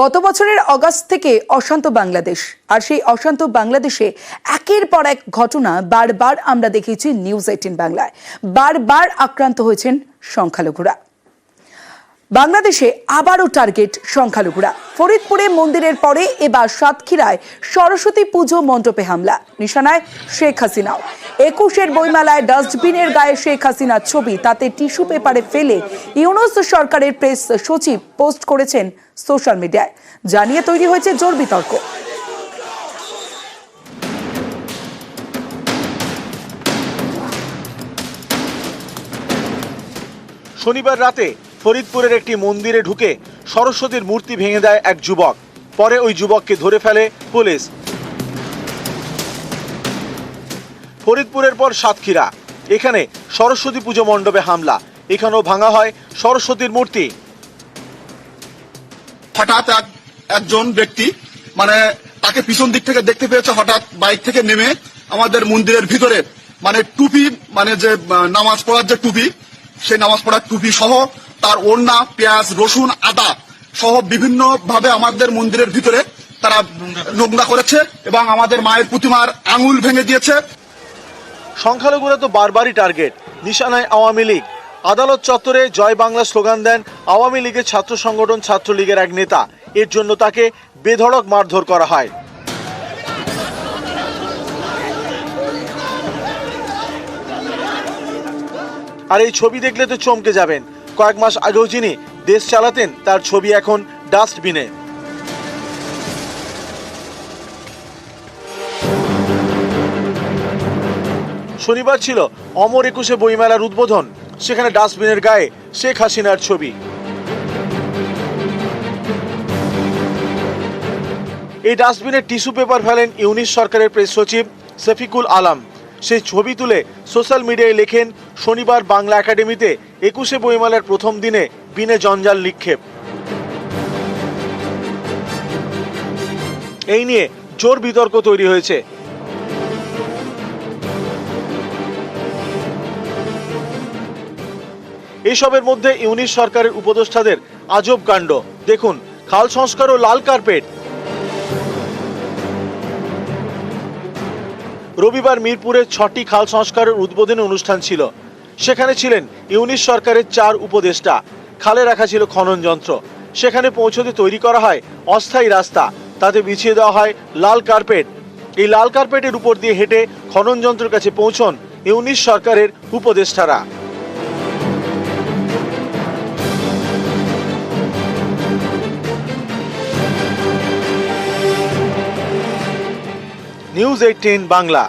গত বছরের অগাস্ট থেকে অশান্ত বাংলাদেশ। আর সেই অশান্ত বাংলাদেশে একের পর এক ঘটনা বারবার আমরা দেখেছি নিউজ এইটিন বাংলায়। বারবার আক্রান্ত হয়েছেন সংখ্যালঘুরা। বাংলাদেশে আবারও টার্গেট সংখ্যালঘুরা। ফরিদপুরে মন্দিরের পরে এবার সাতক্ষীরায় সরস্বতী পুজো মণ্ডপে হামলা, নিশানায় শেখ হাসিনাও। একুশের বইমেলায় ডাস্টবিনের গায়ে শেখ হাসিনার ছবি, তাতে টিস্যু পেপারে ফেলে ইউনুস সরকারের প্রেস সচিব পোস্ট করেছেন সোশ্যাল মিডিয়ায়। জানিয়ে তৈরি হয়েছে জোর বিতর্ক। শনিবার রাতে ফরিদপুরের একটি মন্দিরে ঢুকে সরস্বতীর মূর্তি ভেঙে দেয় এক যুবক। পরে ওই যুবককে ধরে ফেলে পুলিশ। ফরিদপুরের পর সাতক্ষীরা। এখানে সরস্বতী পুজো মণ্ডপে হামলা। এখানেও ভাঙা হয় সরস্বতীর মূর্তি। হঠাৎ এক একজন ব্যক্তি মানে তাকে পিছন দিক থেকে দেখতে পেয়েছে, হঠাৎ বাইক থেকে নেমে আমাদের মন্দিরের ভিতরে। মানে টুপি মানে যে নামাজ পড়ার যে টুপি, সেই নামাজ পড়ার টুপি সহ তার ওড়না, পেঁয়াজ, রসুন, আদা সহ বিভিন্ন ভাবে আমাদের মন্দিরের ভিতরে তারা নোংরা করেছে এবং আমাদের মায়ের প্রতিমার আঙুল ভেঙে দিয়েছে। সংখ্যালঘুরা তো বারবারই টার্গেট, নিশানায় আওয়ামী লীগ। আদালত চত্বরে জয় বাংলা স্লোগান দেন আওয়ামী লীগের ছাত্র সংগঠন ছাত্রলীগের এক নেতা। এর জন্য তাকে বেধড়ক মারধর করা হয়। আর এই ছবি দেখলে তো চমকে যাবেন। কয়েক মাস আগেও যিনি দেশ চালাতেন, তার ছবি এখন ডাস্টবিনে। শনিবার ছিল অমর একুশে বইমেলার উদ্বোধন, সেখানে ডাস্টবিনের গায়ে শেখ হাসিনার ছবি। এই ডাস্টবিনে টিস্যু পেপার ফেলেন ইউনিশ সরকারের প্রেস সচিব শফিকুল আলম। সেই ছবি তুলে সোশ্যাল মিডিয়ায় লেখেন, শনিবার বাংলা একাডেমিতে একুশে বইমেলার প্রথম দিনে বিনে জঞ্জাল নিক্ষেপ। এই নিয়ে জোর বিতর্ক তৈরি হয়েছে। এসবের মধ্যে ইউনিশ সরকারের উপদেষ্টাদের আজব কাণ্ড। দেখুন, খাল সংস্কার ও লাল কার্পেট। রবিবার মিরপুরে ছটি খাল সংস্কারের উদ্বোধনী অনুষ্ঠান ছিল। সেখানে ছিলেন ইউনিশ সরকারের চার উপদেষ্টা। খালে রাখা ছিল খনন যন্ত্র। সেখানে পৌঁছতে তৈরি করা হয় অস্থায়ী রাস্তা। তাতে বিছিয়ে দেওয়া হয় লাল কার্পেট। এই লাল কার্পেটের উপর দিয়ে হেঁটে খনন যন্ত্রের কাছে পৌঁছন ইউনিশ সরকারের উপদেষ্টারা। News eighteen Bangla